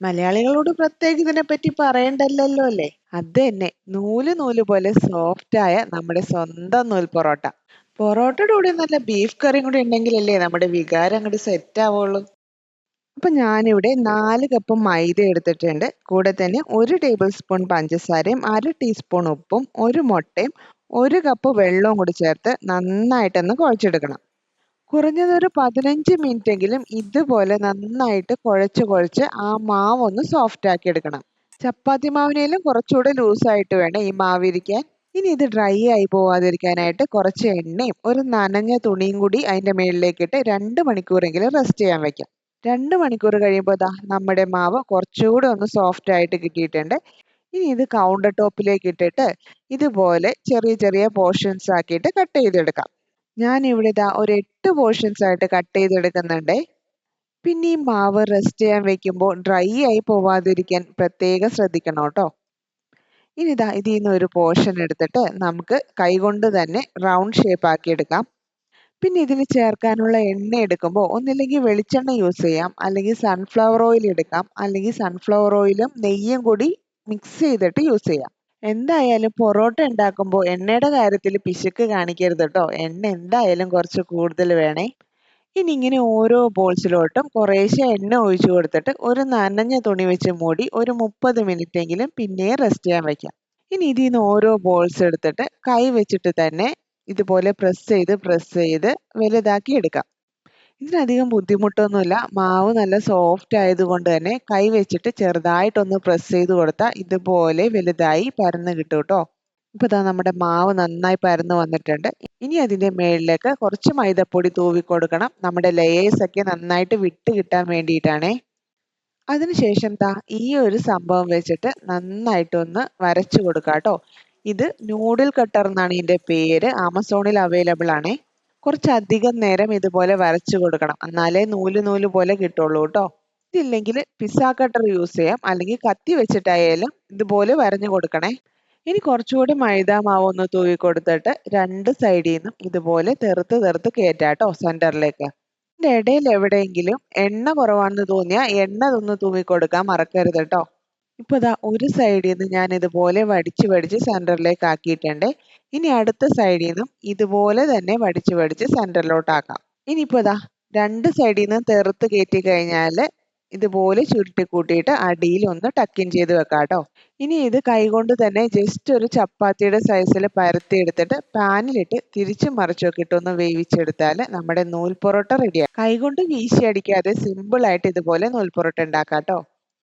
മലയാളികളോട് പ്രത്യേകം ഇതിനെപ്പറ്റി പറയണ്ടല്ലോ അല്ലേ? അത് തന്നെ നൂൽ നൂൽ പോലെ സോഫ്റ്റ് ആയ നമ്മുടെ സ്വന്തം നൂൽ പൊറോട്ട. പൊറോട്ടയുടെ കൂടെ നല്ല ബീഫ് കറിയും കൂടി ഉണ്ടെങ്കിലല്ലേ നമ്മുടെ വികാരം അങ്ങോട്ട് സെറ്റ് ആവുള്ളൂ. അപ്പൊ ഞാനിവിടെ നാല് കപ്പ് മൈദ എടുത്തിട്ടുണ്ട്. കൂടെ തന്നെ ഒരു ടേബിൾ സ്പൂൺ പഞ്ചസാരയും അര ടീസ്പൂൺ ഉപ്പും ഒരു മുട്ടയും ഒരു കപ്പ് വെള്ളവും കൂടി ചേർത്ത് നന്നായിട്ടൊന്ന് കുഴച്ചെടുക്കണം. കുറഞ്ഞത് ഒരു പതിനഞ്ച് എങ്കിലും ഇതുപോലെ നന്നായിട്ട് കുഴച്ച് കുഴച്ച് ആ മാവ് ഒന്ന് സോഫ്റ്റ് ആക്കി എടുക്കണം. ചപ്പാത്തി മാവിനേലും കുറച്ചുകൂടെ ലൂസായിട്ട് വേണം ഈ മാവിരിക്കാൻ. ഇനി ഇത് ഡ്രൈ ആയി പോവാതിരിക്കാനായിട്ട് കുറച്ച് എണ്ണയും ഒരു നനഞ്ഞ തുണിയും കൂടി അതിന്റെ മേളിലേക്ക് ഇട്ട് രണ്ട് മണിക്കൂറെങ്കിലും റെസ്റ്റ് ചെയ്യാൻ വെക്കാം. രണ്ട് മണിക്കൂർ കഴിയുമ്പോൾ ദാ നമ്മുടെ മാവ് കുറച്ചുകൂടെ ഒന്ന് സോഫ്റ്റ് ആയിട്ട് കിട്ടിയിട്ടുണ്ട്. ഇനി ഇത് കൗണ്ടർ ടോപ്പിലേക്ക് ഇട്ടിട്ട് ഇതുപോലെ ചെറിയ ചെറിയ പോർഷൻസ് ആക്കിയിട്ട് കട്ട് ചെയ്തെടുക്കാം. ഞാൻ ഇവിടെ ഇതാ ഒരു എട്ട് പോർഷൻസ് ആയിട്ട് കട്ട് ചെയ്തെടുക്കുന്നുണ്ട്. പിന്നെ ഈ മാവ് റെസ്റ്റ് ചെയ്യാൻ വെക്കുമ്പോൾ ഡ്രൈ ആയി പോവാതിരിക്കാൻ പ്രത്യേകം ശ്രദ്ധിക്കണം കേട്ടോ. ഇനി ഇതാ ഇതിൽ നിന്ന് ഒരു പോർഷൻ എടുത്തിട്ട് നമുക്ക് കൈകൊണ്ട് തന്നെ റൗണ്ട് ഷേപ്പ് ആക്കി എടുക്കാം. പിന്നെ ഇതിന് ചേർക്കാനുള്ള എണ്ണ എടുക്കുമ്പോൾ ഒന്നില്ലെങ്കിൽ വെളിച്ചെണ്ണ യൂസ് ചെയ്യാം. അല്ലെങ്കിൽ സൺഫ്ലവർ ഓയിൽ എടുക്കാം. അല്ലെങ്കിൽ സൺഫ്ലവർ ഓയിലും നെയ്യും കൂടി മിക്സ് ചെയ്തിട്ട് യൂസ് ചെയ്യാം. എന്തായാലും പൊറോട്ട ഉണ്ടാക്കുമ്പോൾ എണ്ണയുടെ കാര്യത്തിൽ പിശുക്ക് കാണിക്കരുത് കേട്ടോ എണ്ണ എന്തായാലും കുറച്ച് കൂടുതൽ വേണേ. ഇനി ഇങ്ങനെ ഓരോ ബോൾസിലോട്ടും കുറേശ്ശെ എണ്ണ ഒഴിച്ചു കൊടുത്തിട്ട് ഒരു നനഞ്ഞ തുണി വെച്ച് മൂടി ഒരു മുപ്പത് മിനിറ്റ് എങ്കിലും പിന്നെ റെസ്റ്റ് ചെയ്യാൻ വെക്കാം. ഇനി ഇതിൽ നിന്ന് ഓരോ ബോൾസ് എടുത്തിട്ട് കൈ വെച്ചിട്ട് തന്നെ ഇതുപോലെ പ്രസ് ചെയ്ത് പ്രസ് ചെയ്ത് വലുതാക്കി എടുക്കാം. ഇതിനധികം ബുദ്ധിമുട്ടൊന്നുമില്ല. മാവ് നല്ല സോഫ്റ്റ് ആയതുകൊണ്ട് തന്നെ കൈ വെച്ചിട്ട് ചെറുതായിട്ടൊന്ന് പ്രസ് ചെയ്ത് കൊടുത്താൽ ഇതുപോലെ വലുതായി പരന്ന് കിട്ടും കേട്ടോ ഇപ്പൊ ഇതാ നമ്മുടെ മാവ് നന്നായി പരന്ന് വന്നിട്ടുണ്ട്. ഇനി അതിന്റെ മേളിലേക്ക് കുറച്ച് മൈദപ്പൊടി തൂവി കൊടുക്കണം. നമ്മുടെ ലെയേഴ്സ് ഒക്കെ നന്നായിട്ട് വിട്ട് കിട്ടാൻ വേണ്ടിയിട്ടാണേ. അതിനുശേഷം താ ഈ ഒരു സംഭവം വെച്ചിട്ട് നന്നായിട്ടൊന്ന് വരച്ചു കൊടുക്കാം കേട്ടോ ഇത് നൂഡിൽ കട്ടർ എന്നാണ് ഇതിന്റെ പേര്. ആമസോണിൽ അവൈലബിൾ ആണേ. കുറച്ചധികം നേരം ഇതുപോലെ വരച്ചു കൊടുക്കണം. എന്നാലേ നൂൽ നൂൽ പോലെ കിട്ടുള്ളൂ കേട്ടോ ഇതില്ലെങ്കിൽ പിസ്സ കട്ടർ യൂസ് ചെയ്യാം. അല്ലെങ്കിൽ കത്തി വെച്ചിട്ടായാലും ഇതുപോലെ വരഞ്ഞു കൊടുക്കണേ. ഇനി കുറച്ചുകൂടി മൈദ മാവ് ഒന്ന് തൂവി കൊടുത്തിട്ട് രണ്ട് സൈഡിൽ നിന്നും ഇതുപോലെ തെറുത്ത് തെറുത്ത് കയറ്റാട്ടോ സെന്ററിലേക്ക് ഇതിന്റെ ഇടയിൽ എവിടെയെങ്കിലും എണ്ണ കുറവാണെന്ന് തോന്നിയാൽ എണ്ണ ഒന്ന് തൂവി കൊടുക്കാൻ മറക്കരുത് കേട്ടോ ഇപ്പൊ ദാ ഒരു സൈഡിൽ നിന്ന് ഞാൻ ഇതുപോലെ വടിച്ച് വടിച്ച് സെന്ററിലേക്ക് ആക്കിയിട്ടുണ്ട് ഇനി അടുത്ത സൈഡിൽ നിന്നും ഇതുപോലെ തന്നെ വടിച്ച് വടിച്ച് സെന്ററിലോട്ട് ആക്കാം ഇനിയിപ്പോ ദാ രണ്ട് സൈഡിൽ നിന്നും തെറുത്ത് കയറ്റി കഴിഞ്ഞാൽ ഇതുപോലെ ചുരുട്ടി കൂട്ടിയിട്ട് അടിയിൽ ഒന്ന് ടക്കിൻ ചെയ്ത് വെക്കാം കേട്ടോ ഇനി ഇത് കൈകൊണ്ട് തന്നെ ജസ്റ്റ് ഒരു ചപ്പാത്തിയുടെ സൈസിൽ പരത്തി എടുത്തിട്ട് പാനിലിട്ട് തിരിച്ചും മറിച്ചൊക്കെ ഒന്ന് വേവിച്ചെടുത്താൽ നമ്മുടെ നൂൽ പൊറോട്ട റെഡിയാണ് കൈകൊണ്ട് വീശി അടിക്കാതെ സിമ്പിൾ ആയിട്ട് ഇതുപോലെ നൂൽ പൊറോട്ട ഉണ്ടാക്കാം കേട്ടോ